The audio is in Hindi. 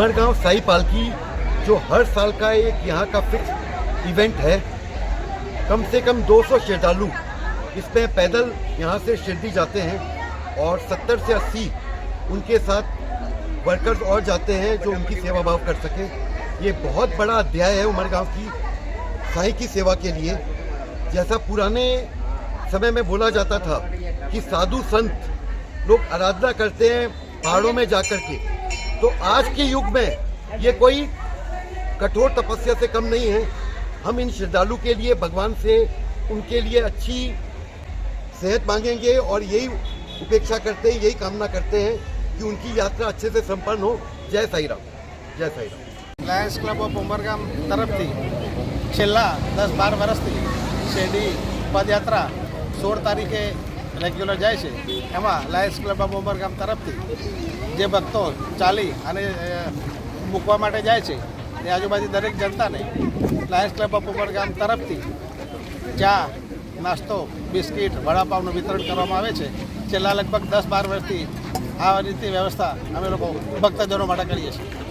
उमरगांव साई पालकी जो हर साल का एक यहाँ का फिक्स इवेंट है, कम से कम 200 श्रद्धालु इसमें पैदल यहाँ से शिरडी जाते हैं और 70 से 80 उनके साथ वर्कर्स और जाते हैं जो उनकी सेवा भाव कर सकें। ये बहुत बड़ा अध्याय है उमरगांव की साई की सेवा के लिए। जैसा पुराने समय में बोला जाता था कि साधु संत लोग आराधना करते हैं पहाड़ों में जाकर के। तो आज के युग में ये कोई कठोर तपस्या से कम नहीं है हम इन श्रद्धालु के लिए भगवान से उनके लिए अच्छी सेहत मांगेंगे और यही उपेक्षा करते हैं यही कामना करते हैं कि उनकी यात्रा अच्छे से संपन्न हो जय साई राम जय Sai Ram lions club of Umargam તરફથી છેલ્લા દસ બાર વર્ષથી શેરડી પદયાત્રા સોળ તારીખે રેગ્યુલર જાય છે, એમાં લાયન્સ ક્લબ ઓફ ઉમરગામ તરફથી જે ભક્તો ચાલી અને મૂકવા માટે જાય છે એ આજુબાજુ દરેક જનતાને લાયન્સ ક્લબ ઓફ ઉમરગામ તરફથી ચા, નાસ્તો, બિસ્કિટ, વડાપાવનું વિતરણ કરવામાં આવે છે. છેલ્લા લગભગ દસ બાર વર્ષથી આ રીતે વ્યવસ્થા અમે લોકો ભક્તજનો માટે કરીએ છીએ.